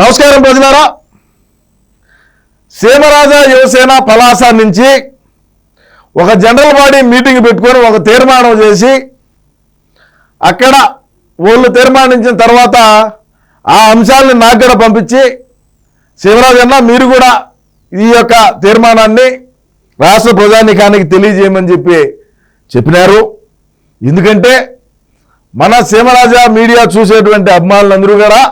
నమస్కారం ప్రజలారా. సీమరాజా యువసేన పలాస నుంచి ఒక జనరల్ బాడీ మీటింగ్ పెట్టుకొని ఒక తీర్మానం చేసి అక్కడ వాళ్ళు తీర్మానించిన తర్వాత ఆ అంశాలను నాకు కూడా పంపించి శివరాజన్న మీరు కూడా ఈ యొక్క తీర్మానాన్ని రాష్ట్ర ప్రజానికానికి తెలియజేయమని చెప్పి చెప్పినారు. ఎందుకంటే మన సీమరాజా మీడియా చూసేటువంటి అభిమానులందరూ కూడా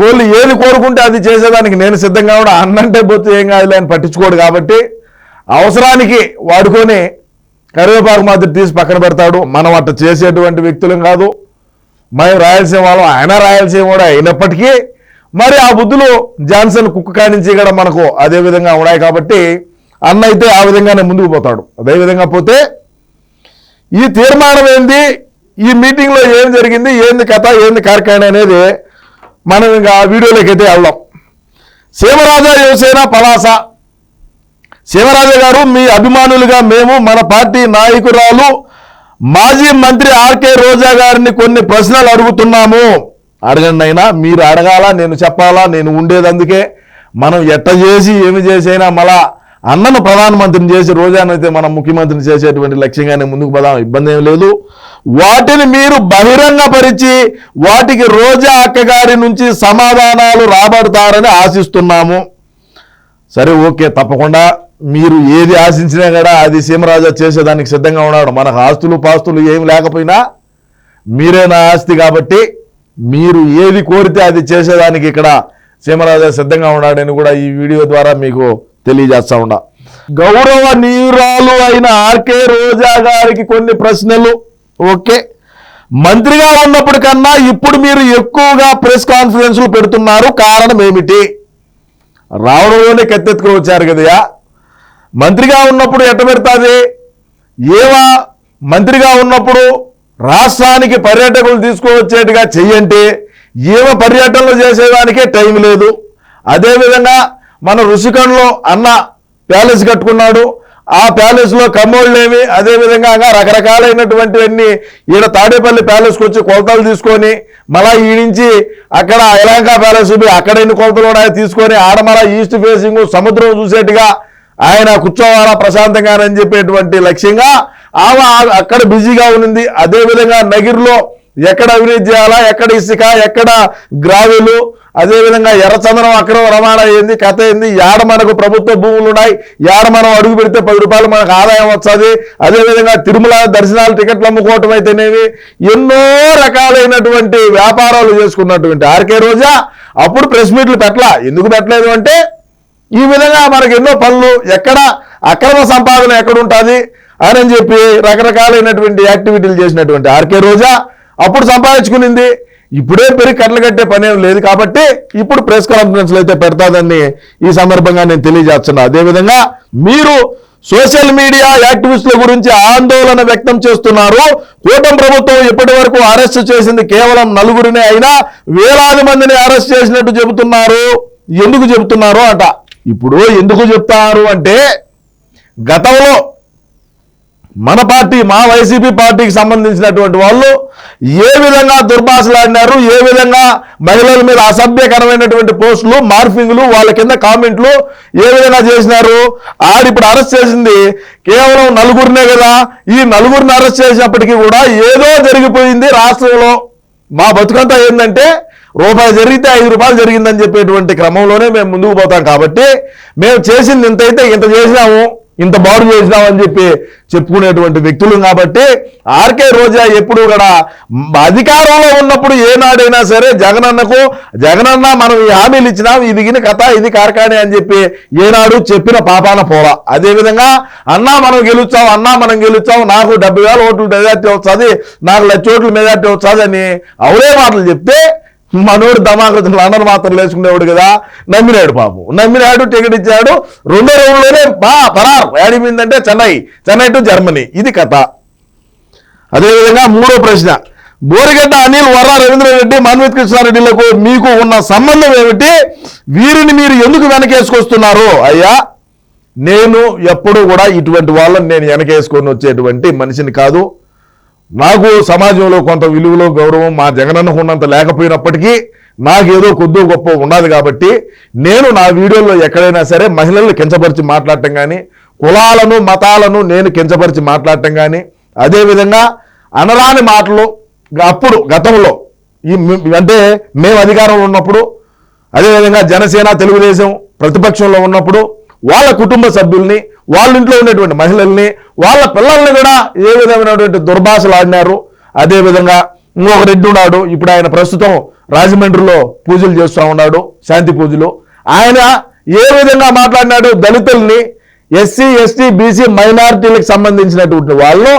వాళ్ళు ఏది కోరుకుంటే అది చేసేదానికి నేను సిద్ధంగా కూడా అన్నంటే పోతే ఏం కాదులే అని పట్టించుకోడు కాబట్టి అవసరానికి వాడుకొని కరివేపాకు మాదిరి తీసి పక్కన పెడతాడు. మనం అట్ట చేసేటువంటి వ్యక్తులం కాదు. మేము రాయలసీమ వాళ్ళం. ఆయన రాయలసీమ కూడా అయినప్పటికీ మరి ఆ బుద్ధులు జాన్సన్ కుక్క కానించి కూడా మనకు అదే విధంగా ఉన్నాయి కాబట్టి అన్న అయితే ఆ విధంగానే ముందుకు పోతాడు. అదే విధంగా పోతే ఈ తీర్మానం ఏంది? ఈ మీటింగ్లో ఏం జరిగింది? ఏంది కథ? ఏంది కార్యక్రమం అనేది మనం ఇంకా ఆ వీడియోలోకి అయితే వెళ్దాం. శివరాజా యువసేన పలాస. శివరాజా గారు మీ అభిమానులుగా మేము మన పార్టీ నాయకురాలు మాజీ మంత్రి ఆర్కే రోజా గారిని కొన్ని ప్రశ్నలు అడుగుతున్నాము. అడగండి అయినా మీరు అడగాల నేను చెప్పాలా నేను ఉండేది అందుకే. మనం ఎట్ట చేసి ఏమి చేసైనా మళ్ళా అన్నను ప్రధానమంత్రిని చేసి రోజానైతే మనం ముఖ్యమంత్రిని చేసేటువంటి లక్ష్యంగానే ముందుకు పదాం ఇబ్బంది ఏం లేదు. వాటిని మీరు బహిరంగపరిచి వాటికి రోజా అక్కగారి నుంచి సమాధానాలు రాబడతారని ఆశిస్తున్నాము. సరే ఓకే తప్పకుండా. మీరు ఏది ఆశించినా కూడా అది సీమరాజా చేసేదానికి సిద్ధంగా ఉన్నాడు. మనకు ఆస్తులు పాస్తులు ఏమి లేకపోయినా మీరే నా ఆస్తి కాబట్టి మీరు ఏది కోరితే అది చేసేదానికి ఇక్కడ సీమరాజా సిద్ధంగా ఉన్నాడని కూడా ఈ వీడియో ద్వారా మీకు తెలియజేస్తా ఉన్నా. గౌరవనీయురాలు అయిన ఆర్కే రోజా గారికి కొన్ని ప్రశ్నలు. ఓకే. మంత్రిగా ఉన్నప్పటికన్నా ఇప్పుడు మీరు ఎక్కువగా ప్రెస్ కాన్ఫరెన్స్లు పెడుతున్నారు. కారణం ఏమిటి? రావడంలోనే కత్తెత్తుకుని వచ్చారు కదయా మంత్రిగా ఉన్నప్పుడు ఎట్ట పెడుతుంది? ఏవా? మంత్రిగా ఉన్నప్పుడు రాష్ట్రానికి పర్యాటకులు తీసుకువచ్చేట్టుగా చెయ్యంటే ఏవ పర్యటనలు చేసేదానికే టైం లేదు. అదేవిధంగా మన ఋషికంలో అన్న ప్యాలెస్ కట్టుకున్నాడు. ఆ ప్యాలెస్లో కమ్మోళ్ళేమి అదేవిధంగా రకరకాలైనటువంటివన్నీ ఈడ తాడేపల్లి ప్యాలెస్కి వచ్చి కొలతలు తీసుకొని మళ్ళా ఈ నుంచి అక్కడ ఎలాంకా ప్యాలెస్ అక్కడ ఎన్ని కొలతలు ఉన్నాయో తీసుకొని ఆడమల ఈస్ట్ ఫేసింగ్ సముద్రం చూసేట్టుగా ఆయన కూర్చోవాలా ప్రశాంతంగానని చెప్పేటువంటి లక్ష్యంగా ఆమె ఆ- అక్కడ బిజీగా ఉన్నింది. అదేవిధంగా నగిరిలో ఎక్కడ అవినీతి చేయాలా ఎక్కడ ఇసుక ఎక్కడ గ్రావెలు అదేవిధంగా ఎర్రచందనం అక్రమ రవాణా ఏంది కథ ఏంది యాడ మనకు ప్రభుత్వ భూములు ఉన్నాయి యాడ మనం అడుగు పెడితే పది రూపాయలు మనకు ఆదాయం వస్తుంది. అదేవిధంగా తిరుమల దర్శనాలు టికెట్లు అమ్ముకోవటం అయితేనేవి ఎన్నో రకాలైనటువంటి వ్యాపారాలు చేసుకున్నటువంటి ఆర్కే రోజా అప్పుడు ప్రెస్ మీట్లు పెట్టలా. ఎందుకు పెట్టలేదు అంటే ఈ విధంగా మనకు ఎన్నో పనులు ఎక్కడ అక్రమ సంపాదన ఎక్కడ ఉంటుంది అని చెప్పి రకరకాలైనటువంటి యాక్టివిటీలు చేసినటువంటి ఆర్కే రోజా అప్పుడు సంపాదించుకునింది. ఇప్పుడే పెరిగి కట్టలు కట్టే పని ఏం లేదు కాబట్టి ఇప్పుడు ప్రెస్ కాన్ఫరెన్స్లు అయితే పెడతాదని ఈ సందర్భంగా నేను తెలియజేస్తున్నా. అదేవిధంగా మీరు సోషల్ మీడియా యాక్టివిస్టుల గురించి ఆందోళన వ్యక్తం చేస్తున్నారు. కూటమి ప్రభుత్వం ఇప్పటి వరకు అరెస్ట్ చేసింది కేవలం నలుగురినే అయినా వేలాది మందిని అరెస్ట్ చేసినట్టు చెబుతున్నారు. ఎందుకు చెబుతున్నారు అంట. ఇప్పుడు ఎందుకు చెప్తారు అంటే గతంలో మన పార్టీ మా వైసీపీ పార్టీకి సంబంధించినటువంటి వాళ్ళు ఏ విధంగా దుర్భాషలాడినారు ఏ విధంగా మహిళల మీద అసభ్యకరమైనటువంటి పోస్టులు మార్ఫింగ్లు వాళ్ళ కింద కామెంట్లు ఏ విధంగా చేసినారు? ఆడిప్పుడు అరెస్ట్ చేసింది కేవలం నలుగురినే కదా. ఈ నలుగురిని అరెస్ట్ చేసినప్పటికీ కూడా ఏదో జరిగిపోయింది రాష్ట్రంలో. మా బతుకంతా ఏంటంటే రూపాయి జరిగితే ఐదు రూపాయలు జరిగిందని చెప్పేటువంటి క్రమంలోనే మేము ముందుకు పోతాం కాబట్టి మేము చేసింది ఇంత అయితే ఇంత చేసినాము ఇంత బాగు చేసినామని అని చెప్పి చెప్పుకునేటువంటి వ్యక్తులు కాబట్టి ఆర్కే రోజా ఎప్పుడు కూడా అధికారంలో ఉన్నప్పుడు ఏనాడైనా సరే జగనన్నకు జగనన్న మనం ఈ హామీలు ఇచ్చినాం ఇది గిని కథ ఇది కార్కాణి అని చెప్పి ఏనాడు చెప్పిన పాపాన పోరా అదేవిధంగా అన్నా మనం గెలుచాం అన్నా మనం గెలుచాం నాకు డెబ్బై వేల ఓట్లు మెజార్టీ వస్తుంది నాకు లక్ష ఓట్లు మెజార్టీ వస్తుంది అని అవరే మాటలు చెప్తే మనోడు దమాకు లండన్ మాత్రం లేచుకునేవాడు కదా. నమ్మినాడు పాపం. నమ్మినాడు టికెట్ ఇచ్చాడు. రెండో రౌండ్లోనే బా పరార్. ఏడిపోయిందంటే చెన్నై. Chennai to Germany. ఇది కథ. అదేవిధంగా మూడో ప్రశ్న. బోరిగడ్డ అనిల్ వర్ర రవీంద్రారెడ్డి మన్విత్ కృష్ణారెడ్డిలకు మీకు ఉన్న సంబంధం ఏమిటి? వీరిని మీరు ఎందుకు వెనకేసుకొస్తున్నారు? అయ్యా నేను ఎప్పుడు కూడా ఇటువంటి వాళ్ళని నేను వెనకేసుకొని వచ్చేటువంటి మనిషిని కాదు. నాకు సమాజంలో కొంత విలువలో గౌరవం మా జగనన్నకు ఉన్నంత లేకపోయినప్పటికీ నాకేదో కొద్దో గొప్ప ఉండదు కాబట్టి నేను నా వీడియోలో ఎక్కడైనా సరే మహిళలను కించపరిచి మాట్లాడటం కానీ కులాలను మతాలను నేను కించపరిచి మాట్లాడటం కానీ అదేవిధంగా అనరాని మాటలు అప్పుడు గతంలో ఈ అంటే మేము అధికారంలో ఉన్నప్పుడు అదేవిధంగా జనసేన తెలుగుదేశం ప్రతిపక్షంలో ఉన్నప్పుడు వాళ్ళ కుటుంబ సభ్యుల్ని వాళ్ళ ఇంట్లో ఉండేటువంటి మహిళల్ని వాళ్ళ పిల్లల్ని కూడా ఏ విధమైనటువంటి దుర్భాషలు ఆడినారు. అదేవిధంగా ఇంకొక రెడ్డి ఉన్నాడు. ఇప్పుడు ఆయన ప్రస్తుతం రాజమండ్రిలో పూజలు చేస్తూ ఉన్నాడు శాంతి పూజలు. ఆయన ఏ విధంగా మాట్లాడినాడు? దళితుల్ని ఎస్సీ ఎస్టీ బీసీ మైనారిటీలకు సంబంధించినటువంటి వాళ్ళు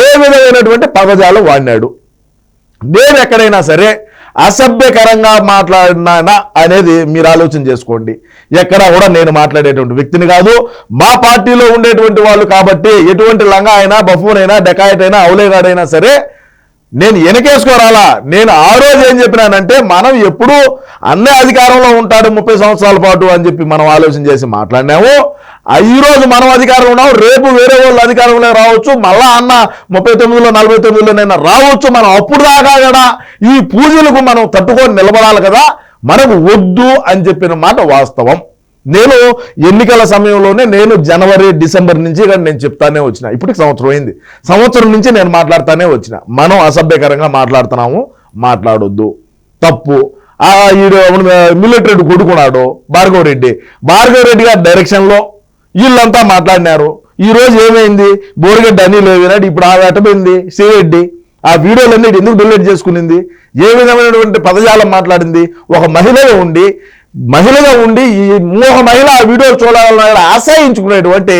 ఏ విధమైనటువంటి పదజాలం వాడినాడు? నేను ఎక్కడైనా సరే అసభ్యకరంగా మాట్లాడినా అనేది మీరు ఆలోచన చేసుకోండి. ఎక్కడ కూడా నేను మాట్లాడేటువంటి వ్యక్తిని కాదు. మా పార్టీలో ఉండేటువంటి వాళ్ళు కాబట్టి ఎటువంటి లంగా అయినా బఫూన్ అయినా డెకాయట్ అయినా అవులేగాడైనా సరే నేను వెనకేసుకోరాలా నేను ఆ రోజు ఏం చెప్పినానంటే మనం ఎప్పుడు అన్నే అధికారంలో ఉంటాడు ముప్పై సంవత్సరాల పాటు అని చెప్పి మనం ఆలోచన చేసి మాట్లాడినాము. ఆ ఈ రోజు మనం అధికారంలో ఉన్నాం రేపు వేరే వాళ్ళు అధికారంలో రావచ్చు మళ్ళా అన్న ముప్పై తొమ్మిదిలో నలభై తొమ్మిదిలో నేను రావచ్చు మనం అప్పుడు దాకా కూడా ఈ పూజలకు మనం తట్టుకొని నిలబడాలి కదా మనకు వద్దు అని చెప్పిన మాట వాస్తవం. నేను ఎన్నికల సమయంలోనే నేను జనవరి డిసెంబర్ నుంచి కానీ నేను చెప్తానే వచ్చిన. ఇప్పటికి సంవత్సరం అయింది. సంవత్సరం నుంచి నేను మాట్లాడుతానే వచ్చిన. మనం అసభ్యకరంగా మాట్లాడుతున్నాము మాట్లాడొద్దు. తప్పు. ఈడు మిలిటరీ కొడుకున్నాడు భార్గవరెడ్డి భార్గవరెడ్డి రెడ్డి గారి డైరెక్షన్లో వీళ్ళంతా మాట్లాడినారు. ఈరోజు ఏమైంది? బోరిగడ్డి అని లేవినాడు ఇప్పుడు ఆ వెటమైంది శ్రీరెడ్డి ఆ వీడియోలన్నీ ఎందుకు డిలీట్ చేసుకునింది? ఏ విధమైనటువంటి పదజాలం మాట్లాడింది? ఒక మహిళ ఉండి మహిళగా ఉండి ఈ మూహ మహిళ ఆ చూడాలని ఆశ్రయించుకునేటువంటి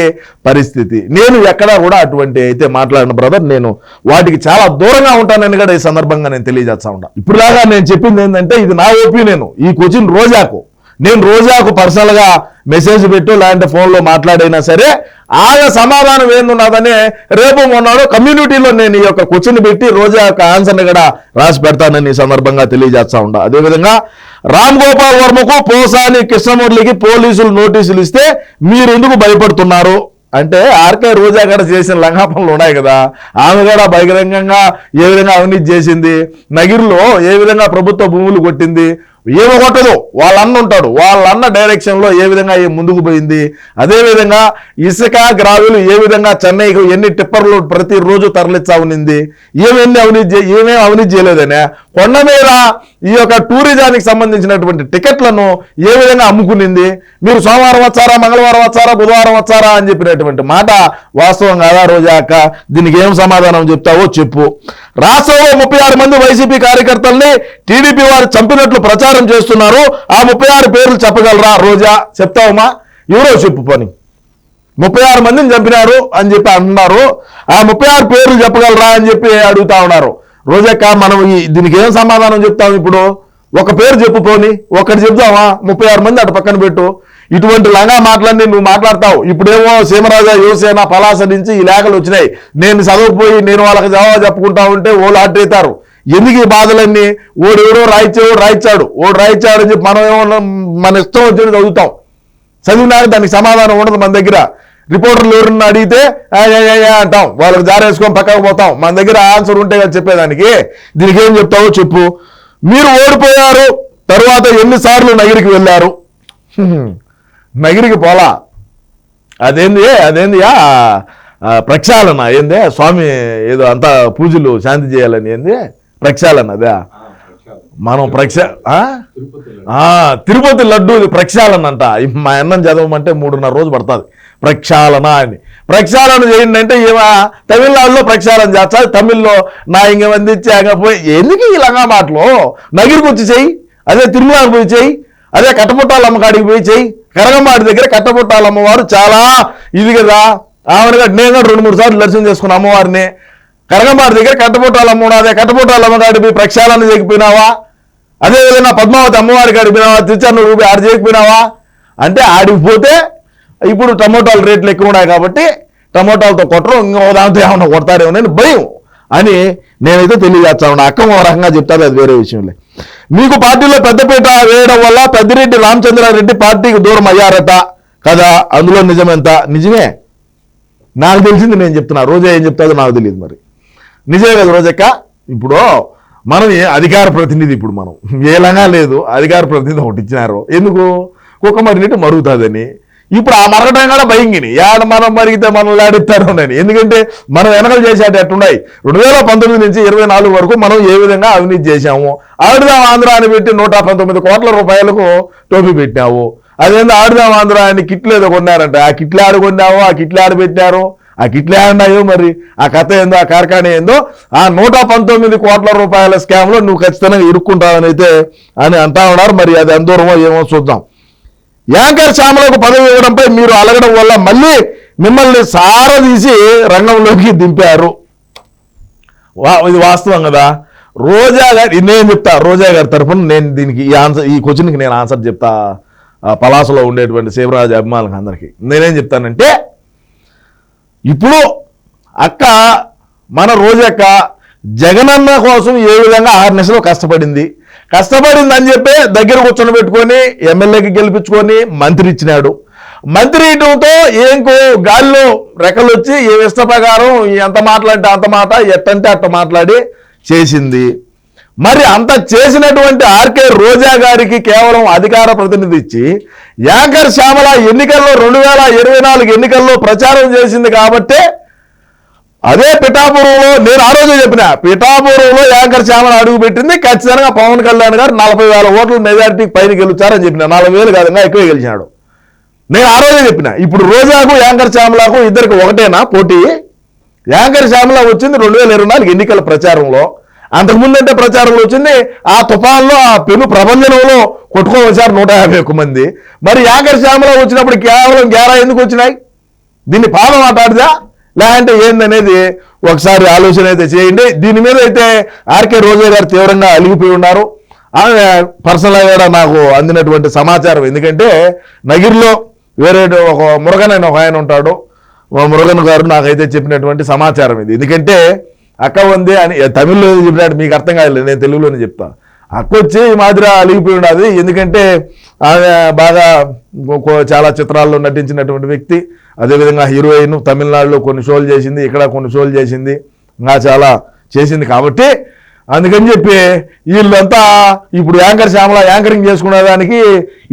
పరిస్థితి. నేను ఎక్కడా కూడా అటువంటి అయితే మాట్లాడిన బ్రదర్ నేను వాటికి చాలా దూరంగా ఉంటానని కూడా ఈ సందర్భంగా నేను తెలియజేస్తా ఉంటాను ఇప్పుడులాగా నేను చెప్పింది ఏంటంటే ఇది నా ఒపీనియన్ ఈ క్వశ్చన్ రోజాకు. నేను రోజాకు పర్సనల్గా మెసేజ్ పెట్టు లేదంటే ఫోన్లో మాట్లాడైనా సరే ఆమె సమాధానం ఏందున్నదని రేపు మొన్నాడు కమ్యూనిటీలో నేను ఈ యొక్క క్వశ్చన్ పెట్టి రోజా యొక్క ఆన్సర్ని కూడా రాసి పెడతానని ఈ సందర్భంగా తెలియజేస్తా ఉండా. అదేవిధంగా రామ్ గోపాల్ వర్మకు పోసాని కృష్ణమురళికి పోలీసులు నోటీసులు ఇస్తే మీరు ఎందుకు భయపడుతున్నారు? అంటే ఆర్కే రోజా కూడా చేసిన లంఘాపనలు ఉన్నాయి కదా ఆమె కూడా బహిరంగంగా ఏ విధంగా అవినీతి చేసింది నగిరిలో ఏ విధంగా ప్రభుత్వ భూములు కొట్టింది ఏమి కొట్టదు వాళ్ళ అన్న ఉంటాడు. వాళ్ళ అన్న డైరెక్షన్లో ఏ విధంగా ఏ ముందుకు పోయింది? అదేవిధంగా ఇసుక గ్రావెలు ఏ విధంగా చెన్నైకి ఎన్ని టిప్పర్లు ప్రతిరోజు తరలిచ్చా ఉన్నింది ఏమేమి అవినీతి ఏమేమి అవినీతి చేయలేదనే కొండ మీద ఈ యొక్క టూరిజానికి సంబంధించినటువంటి టికెట్లను ఏ విధంగా అమ్ముకునింది? మీరు సోమవారం వచ్చారా మంగళవారం వచ్చారా బుధవారం వచ్చారా అని చెప్పినటువంటి మాట వాస్తవం కాదా రోజా అక్క? దీనికి ఏం సమాధానం చెప్తావో చెప్పు. రాష్ట్రంలో ముప్పై ఆరు మంది వైసీపీ కార్యకర్తల్ని టీడీపీ వారు చంపినట్లు ప్రచారం చేస్తున్నారు. ఆ ముప్పై ఆరు పేర్లు చెప్పగలరా రోజా? చెప్తావమ్మా? ఎవరో చెప్పు పని. ముప్పై ఆరు మందిని చంపినారు అని చెప్పి అంటున్నారు. ఆ ముప్పై ఆరు పేర్లు చెప్పగలరా అని చెప్పి అడుగుతా ఉన్నారు. రోజక్క మనం ఈ దీనికి ఏం సమాధానం చెప్తాం ఇప్పుడు? ఒక పేరు చెప్పు పోని. ఒకటి చెప్తావా ముప్పై ఆరు మంది అటు పక్కన పెట్టు. ఇటువంటి లంగా మాటలన్నీ నువ్వు మాట్లాడతావు. ఇప్పుడేమో సీమరాజా యువసేన పలాస నుంచి ఈ లేఖలు వచ్చినాయి. నేను చదవకపోయి నేను వాళ్ళకి జవాబు చెప్పుకుంటా ఉంటే ఓళ్ళు అడ్డవుతారు ఎందుకు ఈ బాధలన్నీ? ఓడు ఎవడో రాయించాడు రాయిచ్చాడు. ఓడు రాయిచ్చాడు అని చెప్పి మనం ఏమన్నా మన ఇష్టం వచ్చినట్టు చదువుతాం. చదివినాక దానికి సమాధానం ఉండదు మన దగ్గర. రిపోర్టర్లు ఎవరన్నా అడిగితే అంటాం. వాళ్ళకి జారేసుకొని పక్కకు పోతాం. మన దగ్గర ఆన్సర్ ఉంటే కదా చెప్పేదానికి. దీనికి ఏం చెప్తావో చెప్పు. మీరు ఓడిపోయారు తరువాత ఎన్నిసార్లు నగిరికి వెళ్ళారు. నగిరికి పోలా? అదేంది అదేంది ప్రక్షాళన ఏంది స్వామి ఏదో అంతా పూజలు శాంతి చేయాలని ఏంది? ప్రక్షాళన అదే. మనం ప్రక్ష తిరుపతి లడ్డు. ప్రక్షాళన అంట. మా అన్నం చదవమంటే మూడున్నర రోజు పడుతుంది. ప్రక్షాళన అని. ప్రక్షాళన చేయండి అంటే ఏమా? తమిళనాడులో ప్రక్షాళన చేస్తా తమిళ్ళో నా ఇంక వందించి ఆయన పోయి ఎందుకు ఈ లంగా మాటలు? నగిరికి వచ్చి చెయ్యి అదే తిరుమలకు పోయి చెయ్యి అదే కట్టపుట్టాల అమ్మకాడికి పోయి చెయ్యి కరగంబాడి దగ్గర కట్టపుట్టాల అమ్మవారు చాలా ఇది కదా. ఆమెను నేను కూడా రెండు మూడు సార్లు దర్శనం చేసుకున్న అమ్మవారిని. కరగంబాడి దగ్గర కట్టపుట్టాల అమ్మ ఉన్నదే కట్టపుట్టాల అమ్మగాడి పోయి ప్రక్షాళన చేయకపోయినావా? అదేవిధంగా పద్మావతి అమ్మవారి కాడికి పోయినావా? తిరుచానూరు రూపాయి ఆడ చేయకపోయినావా? అంటే ఆడికి పోతే ఇప్పుడు టమోటాలు రేట్లు ఎక్కువ ఉన్నాయి కాబట్టి టమోటాలతో కొట్టరు ఇంకో దాంతో ఏమన్నా కొడతారేమోనని భయం అని నేనైతే తెలియజేస్తా ఉన్నా. అక్క రకంగా చెప్తారు అది వేరే విషయంలే. మీకు పార్టీలో పెద్దపీట వేయడం వల్ల పెద్దిరెడ్డి రామచంద్రారెడ్డి పార్టీకి దూరం అయ్యారట కదా? అందులో నిజమెంత నిజమే. నాకు తెలిసింది నేను చెప్తున్నా. రోజా ఏం చెప్తాదో నాకు తెలియదు మరి. నిజమే కదా రోజక్క? ఇప్పుడు మనం అధికార ప్రతినిధి ఇప్పుడు మనం. ఏలంగా లేదు. అధికార ప్రతినిధి ఒకటి ఇచ్చినారు. ఎందుకు? కుక్క మరినట్టు మరుగుతుందని. ఇప్పుడు ఆ మరగటం కూడా భయంగిని యాడ మనం మరిగితే మనల్ని ఆడిస్తారు అని ఎందుకంటే మనం వెనకలు చేసేట ఎట్టున్నాయి రెండు వేల పంతొమ్మిది నుంచి ఇరవై నాలుగు వరకు మనం ఏ విధంగా అవినీతి చేశాము? ఆడుదాం ఆంధ్ర అని పెట్టి నూట పంతొమ్మిది కోట్ల రూపాయలకు టోపీ పెట్టావు అదేందో ఆడుదాం ఆంధ్ర అని కిట్లు ఏదో కొన్నారంట. ఆ కిట్లు ఆడుకున్నావు ఆ కిట్లు ఆడబెట్టారు ఆ కిట్లు ఆడినాయో మరి? ఆ కథ ఏందో? ఆ కార్ఖాన ఏందో? ఆ నూట పంతొమ్మిది కోట్ల రూపాయల స్కామ్లో నువ్వు ఖచ్చితంగా ఇరుక్కుంటావని అయితే అని అంటా ఉన్నారు. మరి అది ఎంత దూరమో ఏమో చూద్దాం. యాంకర్ శ్యామలకు పదవి ఇవ్వడంపై మీరు అలగడం వల్ల మళ్ళీ మిమ్మల్ని సారదీసి రంగంలోకి దింపారు. వా ఇది వాస్తవం కదా. రోజా గారి నేను చెప్తా రోజా గారి తరఫున నేను దీనికి ఈ ఆన్సర్ ఈ క్వశ్చన్కి నేను ఆన్సర్ చెప్తా. పలాసలో ఉండేటువంటి శివరాజ్ అభిమానులకు అందరికీ. నేనేం చెప్తానంటే ఇప్పుడు అక్క మన రోజక్క జగనన్న కోసం ఏ విధంగా ఆరు నెలలు కష్టపడింది? కష్టపడిందని చెప్పి దగ్గర కూర్చొని పెట్టుకొని ఎమ్మెల్యేకి గెలిపించుకొని మంత్రి ఇచ్చినాడు. మంత్రి ఇవ్వడంతో ఏంకో గాల్లో రెక్కలు వచ్చి ఏ ఇష్ట ప్రకారం ఎంత మాట్లాడితే అంత మాట ఎట్టంటే అట్ట మాట్లాడి చేసింది. మరి అంత చేసినటువంటి ఆర్కే రోజా గారికి కేవలం అధికార ప్రతినిధి ఇచ్చి యాంకర్ శ్యామల ఎన్నికల్లో రెండు వేల ఇరవై నాలుగు ఎన్నికల్లో ప్రచారం చేసింది కాబట్టే అదే పిఠాపురంలో నేను ఆ రోజే చెప్పిన పిఠాపురంలో యాంకర్ శ్యామల అడుగు పెట్టింది ఖచ్చితంగా పవన్ కళ్యాణ్ గారు నలభై వేల ఓట్లు మెజారిటీ పైన గెలుచారని చెప్పిన నలభై వేలు కాదు ఇంకా ఎక్కువ గెలిచినాడు. నేను ఆ రోజే చెప్పిన ఇప్పుడు రోజాకు యాంకర్ శ్యామలకు ఇద్దరికి ఒకటేనా పోటీ? యాంకర్ శ్యామల వచ్చింది రెండు వేల ఇరవై నాలుగు ఎన్నికల ప్రచారంలో అంతకుముందు అంటే ప్రచారంలో వచ్చింది ఆ తుఫాన్లో ఆ పెను ప్రబంధనంలో కొట్టుకొని వచ్చారు నూట యాభై ఒక్క మంది. మరి యాంకర్ శ్యామల వచ్చినప్పుడు కేవలం గ్యారా ఎందుకు వచ్చినాయి? దీన్ని పాపం మాట్లాడదా? లేదంటే ఏందనేది ఒకసారి ఆలోచన అయితే చేయండి. దీని మీద అయితే ఆర్కే రోజా గారు తీవ్రంగా అలిగిపోయి ఉన్నారు. ఆమె పర్సనల్గా కూడా నాకు అందినటువంటి సమాచారం ఎందుకంటే నగిరిలో వేరే ఒక మురగన్ అని ఒక ఆయన ఉంటాడు. మురగన్ గారు నాకైతే చెప్పినటువంటి సమాచారం ఇది. ఎందుకంటే అక్క ఉంది అని తమిళ్ళో ఏదో చెప్పినట్టు మీకు అర్థం కాలేదు. నేను తెలుగులోనే చెప్తా. అక్క వచ్చి ఈ మాదిరి అలిగిపోయి ఉన్నది ఎందుకంటే ఆమె బాగా చాలా చిత్రాల్లో నటించినటువంటి వ్యక్తి. అదేవిధంగా హీరోయిన్ తమిళనాడులో కొన్ని షోలు చేసింది ఇక్కడ కొన్ని షోలు చేసింది ఇంకా చాలా చేసింది కాబట్టి అందుకని చెప్పి వీళ్ళంతా ఇప్పుడు యాంకర్ శ్యామల యాంకరింగ్ చేసుకునే దానికి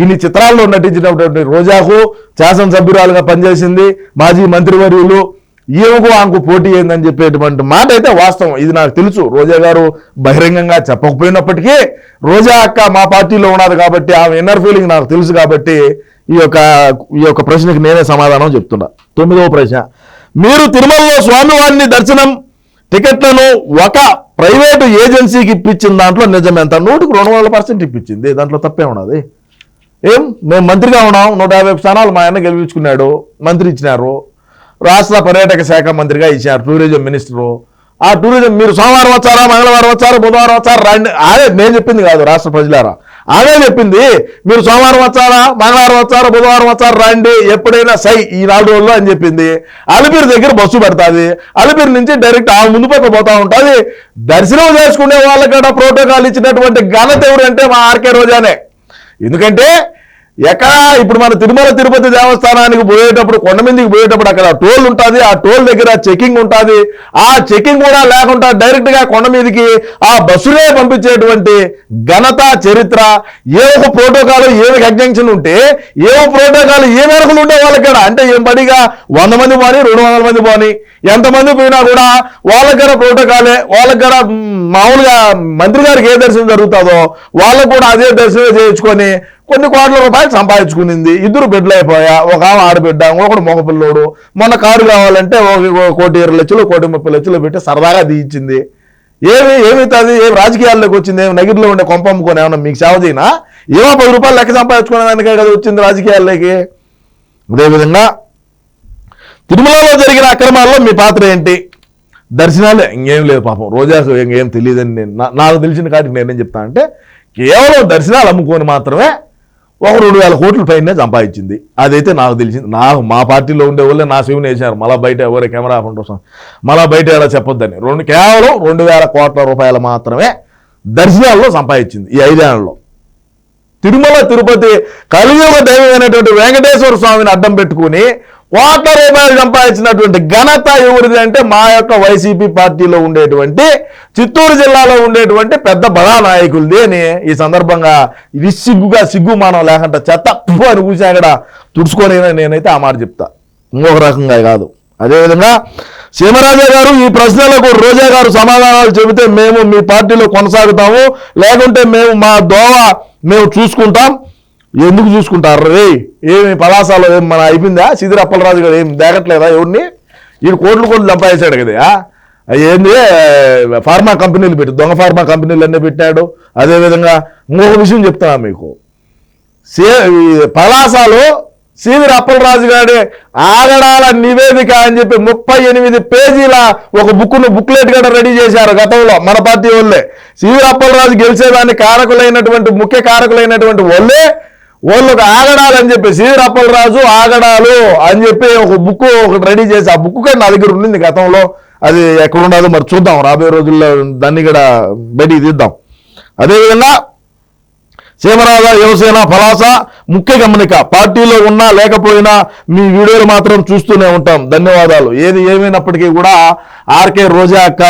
ఇన్ని చిత్రాల్లో నటించినటువంటి రోజాకు శాసనసభ్యురాలుగా పనిచేసింది మాజీ మంత్రివర్యులు ఈమెకు ఆమెకు పోటీ అయిందని చెప్పేటువంటి మాట అయితే వాస్తవం. ఇది నాకు తెలుసు. రోజా గారు బహిరంగంగా చెప్పకపోయినప్పటికీ రోజా అక్క మా పార్టీలో ఉన్నది కాబట్టి ఆమె ఇన్నర్ ఫీలింగ్ నాకు తెలుసు కాబట్టి ఈ యొక్క ఈ యొక్క ప్రశ్నకి నేనే సమాధానం చెప్తున్నా. తొమ్మిదవ ప్రశ్న. మీరు తిరుమలలో స్వామివారిని దర్శనం టికెట్లను ఒక ప్రైవేటు ఏజెన్సీకి ఇప్పించిన దాంట్లో నిజం ఎంత? నూటికి రెండు వందల పర్సెంట్ ఇప్పించింది. దాంట్లో తప్పే ఉన్నది. ఏం? మేము మంత్రిగా ఉన్నాం. నూట యాభై స్థానాలు మా ఆయన గెలిపించుకున్నాడు. మంత్రి ఇచ్చినారు. రాష్ట్ర పర్యాటక శాఖ మంత్రిగా ఇచ్చారు టూరిజం మినిస్టరు. ఆ టూరిజం మీరు సోమవారం వచ్చారా? మంగళవారం వచ్చారా? బుధవారం వచ్చారా? రండి. అదే నేను చెప్పింది కాదు రాష్ట్ర ప్రజలారా. ఆమె చెప్పింది. మీరు సోమవారం వచ్చారా? మంగళవారం వచ్చారా? బుధవారం వచ్చారా? రండి. ఎప్పుడైనా సై ఈ నాలుగు రోజుల్లో అని చెప్పింది. అలిపిరి దగ్గర బస్సు పెడతాది. అలిపిరి నుంచి డైరెక్ట్ ఆ ముందు పక్క పోతా ఉంటుంది. దర్శనం చేసుకునే వాళ్ళకి ప్రోటోకాల్ ఇచ్చినటువంటి ఘనత ఎవరంటే మా ఆర్కే రోజానే. ఎందుకంటే ఎక్కడా ఇప్పుడు మన తిరుమల తిరుపతి దేవస్థానానికి పోయేటప్పుడు కొండ మీదకి పోయేటప్పుడు అక్కడ టోల్ ఉంటుంది. ఆ టోల్ దగ్గర చెకింగ్ ఉంటుంది. ఆ చెకింగ్ కూడా లేకుండా డైరెక్ట్గా కొండ మీదకి ఆ బస్సులే పంపించేటువంటి ఘనత చరిత్ర ఏ ఒక ప్రోటోకాల్ ఏమి ఎగ్జంక్షన్ ఉంటే ఏ ఒక ప్రోటోకాల్ ఏ మేరకులు ఉండే వాళ్ళకి అంటే ఏం పడిగా వంద మంది పోని రెండు వందల మంది పోని. ఎంతమంది పోయినా కూడా వాళ్ళకర ప్రోటోకాలే వాళ్ళకర మామూలుగా మంత్రి గారికి ఏ దర్శనం జరుగుతుందో వాళ్ళకు కూడా అదే దర్శనం చేయించుకొని కొన్ని కోట్ల రూపాయలు సంపాదించుకునింది. ఇద్దరు బిడ్డలు అయిపోయా ఒక ఆమె ఆడబిడ్డ ఒకడు మగపిల్లోడు. మొన్న కారు కావాలంటే ఒక కోటి ఇరవై లక్షలు కోటి ముప్పై లక్షలు పెట్టి సరదాగా తీయించింది ఏమి ఏమితుంది ఏమి రాజకీయాల్లోకి వచ్చింది ఏమి నగిరిలో ఉండే కొంప అమ్ముకొని ఏమన్నా మీకు సేవ చేయనా? ఏమో పది రూపాయలు లెక్క సంపాదించుకునే దానికే కదా వచ్చింది రాజకీయాల్లోకి. అదేవిధంగా తిరుమలలో జరిగిన అక్రమాల్లో మీ పాత్ర ఏంటి? దర్శనాలు ఇంకేం లేదు పాపం. రోజాకు ఇంకేం తెలియదని నేను నా- నాకు తెలిసిన కాటికి నేనేం చెప్తా అంటే కేవలం దర్శనాలు అమ్ముకొని మాత్రమే ఒక రెండు వేల కోట్ల పైనే సంపాదించింది. అదైతే నాకు తెలిసింది. నాకు మా పార్టీలో ఉండే వాళ్ళే నా శివుని వేశారు మళ్ళీ బయట ఎవరే కెమెరా కోసం మళ్ళీ బయట ఎలా చెప్పొద్దని. రెండు కేవలం రెండు వేల కోట్ల రూపాయలు మాత్రమే దర్శనాల్లో సంపాదించింది ఈ ఐదేళ్ళలో. తిరుమల తిరుపతి కలియుగ దైవమైనటువంటి వెంకటేశ్వర స్వామిని అడ్డం పెట్టుకుని కోట్ల రూపాయలు సంపాదించినటువంటి ఘనత ఎవరిది అంటే మా యొక్క వైసీపీ పార్టీలో ఉండేటువంటి చిత్తూరు జిల్లాలో ఉండేటువంటి పెద్ద బడా నాయకులది అని ఈ సందర్భంగా ఇది సిగ్గుగా సిగ్గు మానం లేకుండా చెత్త అని కూర్చొని అక్కడ తుడుచుకొని నేనైతే ఆ మాట చెప్తా. ఇంకొక రకంగా కాదు. అదేవిధంగా సీమరాజా గారు ఈ ప్రశ్నలకు రోజా గారు సమాధానాలు చెబితే మేము మీ పార్టీలో కొనసాగుతాము లేకుంటే మేము మా దోవ మేము చూసుకుంటాం. ఎందుకు చూసుకుంటారు? రే ఏమి పలాసాలో ఏం మన అయిపోయిందా? సిదిరి అప్పలరాజు గారు ఏం దేగట్లేదా ఎవరిని? ఈయన కోట్లు కోట్లు సంపాదించాడు కదా ఏంది? ఫార్మా కంపెనీలు పెట్టి దొంగ ఫార్మా కంపెనీలు అన్నీ పెట్టాడు అదేవిధంగా ఇంకొక విషయం చెప్తున్నా మీకు. సే పలాసాలో పలాసలో అప్పలరాజు గారి ఆగడాల నివేదిక అని చెప్పి ముప్పై ఎనిమిది పేజీల ఒక బుక్ను బుక్లెట్ కూడా రెడీ చేశారు గతంలో మన పార్టీ వాళ్ళే. సీదిరి అప్పలరాజు గెలిచేదానికి కారకులైనటువంటి ముఖ్య కారకులైనటువంటి వాళ్ళే వాళ్ళకు ఆగడాలు అని చెప్పి రప్పలరాజు ఆగడాలు అని చెప్పి ఒక బుక్ ఒకటి రెడీ చేసి ఆ బుక్ కానీ నా దగ్గర ఉండింది గతంలో. అది ఎక్కడ ఉండదో మరి చూద్దాం. రాబోయే రోజుల్లో దాన్ని కూడా బయటికి తీద్దాం. అదేవిధంగా సీమరాజ యువసేన ఫలాస ముఖ్య గమనిక. పార్టీలో ఉన్నా లేకపోయినా మీ వీడియోలు మాత్రం చూస్తూనే ఉంటాం. ధన్యవాదాలు. ఏది ఏమైనప్పటికీ కూడా ఆర్కే రోజా అక్క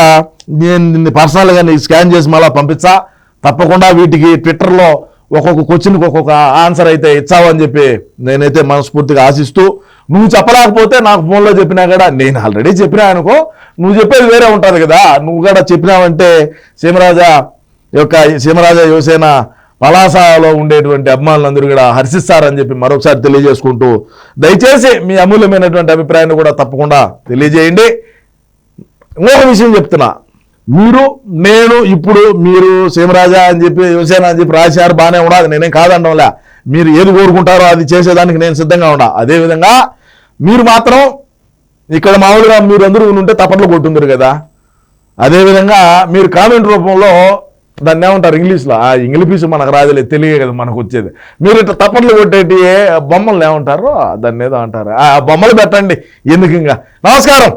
నేను పర్సనల్గా నీకు స్కాన్ చేసి మళ్ళీ పంపించా తప్పకుండా వీటికి ట్విట్టర్లో ఒక్కొక్క క్వశ్చన్కి ఒక్కొక్క ఆన్సర్ అయితే ఇచ్చావని చెప్పి నేనైతే మనస్ఫూర్తిగా ఆశిస్తూ నువ్వు చెప్పలేకపోతే నాకు ఫోన్లో చెప్పినా కూడా నేను ఆల్రెడీ చెప్పినా అనుకో నువ్వు చెప్పేది వేరే ఉంటుంది కదా. నువ్వు కూడా చెప్పినావంటే సీమరాజా యొక్క సీమరాజా యువసేన పలాసలో ఉండేటువంటి అభిమానులందరూ కూడా హర్షిస్తారని చెప్పి మరొకసారి తెలియజేసుకుంటూ దయచేసి మీ అమూల్యమైనటువంటి అభిప్రాయాన్ని కూడా తప్పకుండా తెలియజేయండి. ఇంకొక విషయం చెప్తున్నా. మీరు నేను ఇప్పుడు మీరు సీమరాజా అని చెప్పి యువసేన అని చెప్పి రాశారు బాగానే ఉండదు నేనేం కాదండంలే మీరు ఏది కోరుకుంటారో అది చేసేదానికి నేను సిద్ధంగా ఉండా. అదేవిధంగా మీరు మాత్రం ఇక్కడ మామూలుగా మీరు అందరూ ఉంటే తప్పట్లు కొట్టుందరు కదా. అదేవిధంగా మీరు కామెంట్ రూపంలో దాన్ని ఏమంటారు ఇంగ్లీష్లో? ఆ ఇంగ్లీష్ మనకు రాదులే తెలియ కదా మనకు వచ్చేది. మీరు ఇట్లా తప్పట్లు కొట్టేటి బొమ్మలు ఏమంటారు? దాన్ని ఏదో అంటారు. ఆ బొమ్మలు పెట్టండి. ఎందుకు ఇంకా? నమస్కారం.